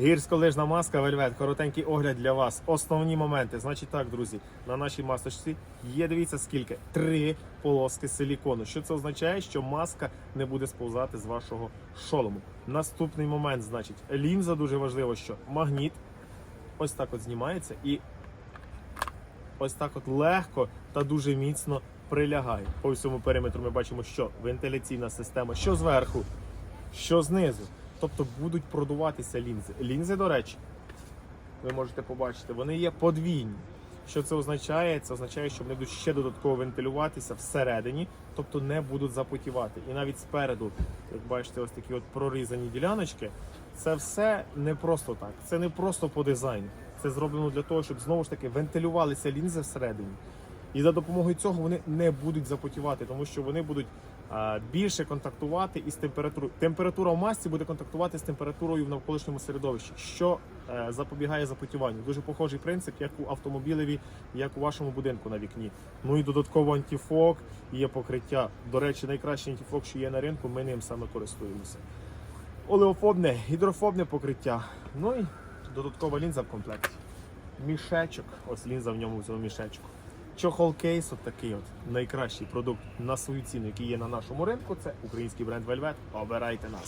Гірськолижна маска Вельвет, коротенький огляд для вас. Основні моменти. Значить так, друзі, на нашій масочці є, дивіться скільки? Три полоски силікону. Що це означає? Що маска не буде сповзати з вашого шолому. Наступний момент, значить, лінза дуже важливо, що магніт ось так от знімається і ось так от легко та дуже міцно прилягає. По всьому периметру ми бачимо, що вентиляційна система, що зверху, що знизу. Тобто будуть продуватися лінзи. Лінзи, до речі, ви можете побачити, вони є подвійні. Що це означає? Це означає, що вони будуть ще додатково вентилюватися всередині, тобто не будуть запотівати. І навіть спереду, як бачите, ось такі от прорізані діляночки. Це все не просто так. Це не просто по дизайну. Це зроблено для того, щоб знову ж таки вентилювалися лінзи всередині. І за допомогою цього вони не будуть запотівати, тому що вони будуть більше контактувати із температурою. Температура в масці буде контактувати з температурою в навколишньому середовищі, що е, запобігає запотіванню. Дуже похожий принцип, як у автомобілеві, як у вашому будинку на вікні. Ну і додатково антифок є покриття. До речі, найкращий антифок, що є на ринку, ми ним саме користуємося. Олеофобне, гідрофобне покриття. Ну і додаткова лінза в комплекті. Мішечок, ось лінза в ньому в цьому мішечку. Чохол кейс, от такий от найкращий продукт на свою ціну, який є на нашому ринку. Це український бренд Velvet. Обирайте нас.